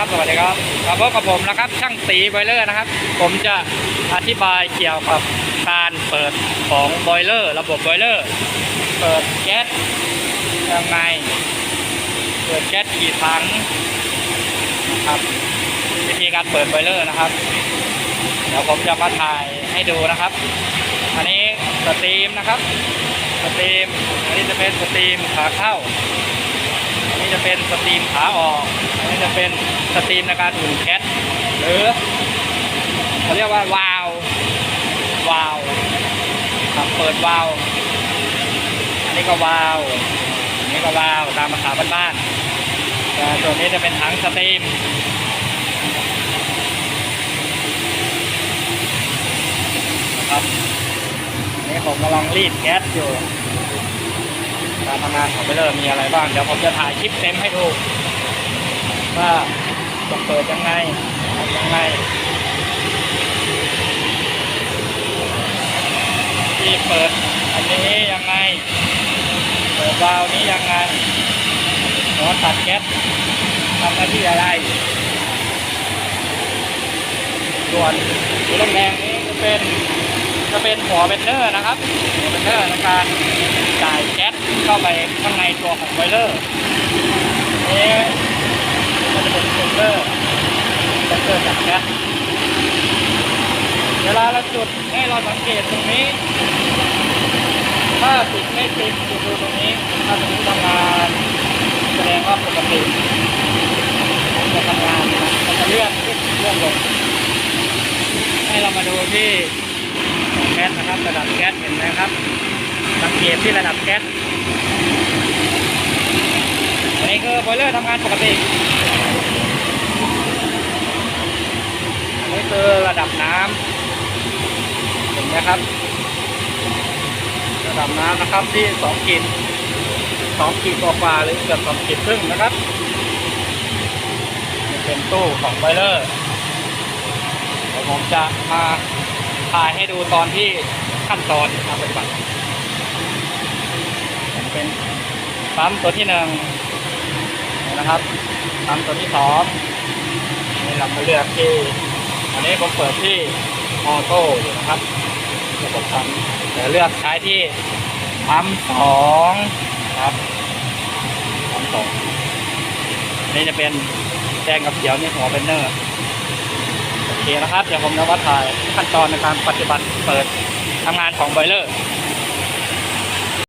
ครับสวัสดีครับมาพบกับผมนะครับ ช่างตีบอยเลอร์นะครับ ผมจะอธิบายเกี่ยวกับการเปิดของบอยเลอร์ ระบบบอยเลอร์ เปิดแก๊สยังไง เปิดแก๊สกี่ถังนะครับวิธีการเปิดบอยเลอร์นะครับ เดี๋ยวผมจะมาถ่ายให้ดูนะครับ อันนี้สตรีมนะครับสตรีม อันนี้จะเป็นสตรีมขาเข้า อันนี้จะเป็นสตรีมขาออก อันนี้จะเป็นสตรีมในการอุ่นแก๊สหรือเขาเรียกว่าวาววาวครับเปิดวาวอันนี้ก็วาวอันนี้ก็วาวตามภาษาบ้านๆแต่ส่วนนี้จะเป็นถังสตรีมครับอันนี้ผมกำลังรีดแก๊สอยู่การทำงานของไปเลอร์มีอะไรบ้าง เดี๋ยวผมจะถ่ายคลิปเต็มให้ดู ว่าจะเปิดยังไงยังไงที่เปิดอันนี้ยังไงเปิดวาล์วนี้ยังไงหัวตัดแก๊สทำหน้าที่อะไรส่วนสีแดงนี้จะเป็นจะเป็นหัวเบนเนอร์นะครับหัวเบนเนอร์ในการจ่ายแก๊สเข้าไปข้างในตัวของไบเลอร์ เป็นเซนเซอร์เซนเซอร์จับแก๊สเวลาเราจุดให้เราสังเกตตรงนี้ ถ้าติดไม่ติดจุดดูตรงนี้ ถ้าตรงนี้ทำงานแสดงว่าปกติจะทำงานนะมันจะเลื่อนขึ้นเลื่อนลงให้เรามาดูที่แก๊สนะครับระดับแก๊สเห็นไหมครับสังเกตที่ระดับแก๊สอันนี้คือบอยเลอร์ทำงานปกติ นไหมครับระดับน้ำนะครับที่สองขีดสองขีดกว่าหรือเกือบสองขีดครึ่งนะครับนี่เป็นตู้ของไบเลอร์เดี๋ยวผมจะมาถ่ายให้ดูตอนที่ขั้นตอนการปฏิบัติผมเป็นปั๊มตัวที่หนึ่งนะครับปั๊มตัวที่สองในี่เรามาเลือกที่อันนี้ผมเปิดที่ออโต้อยู่นะครับ ระบบปั๊มเดี๋ยวเลือกใช้ที่ปั๊มสองครับปั๊มสองนี่จะเป็นแดงกับเขียวนี่หัวเบนเนอร์โอเคนะครับ เดี๋ยวผมจะมาถ่ายขั้นตอนในการปฏิบัติเปิดทำงานของบเลอร์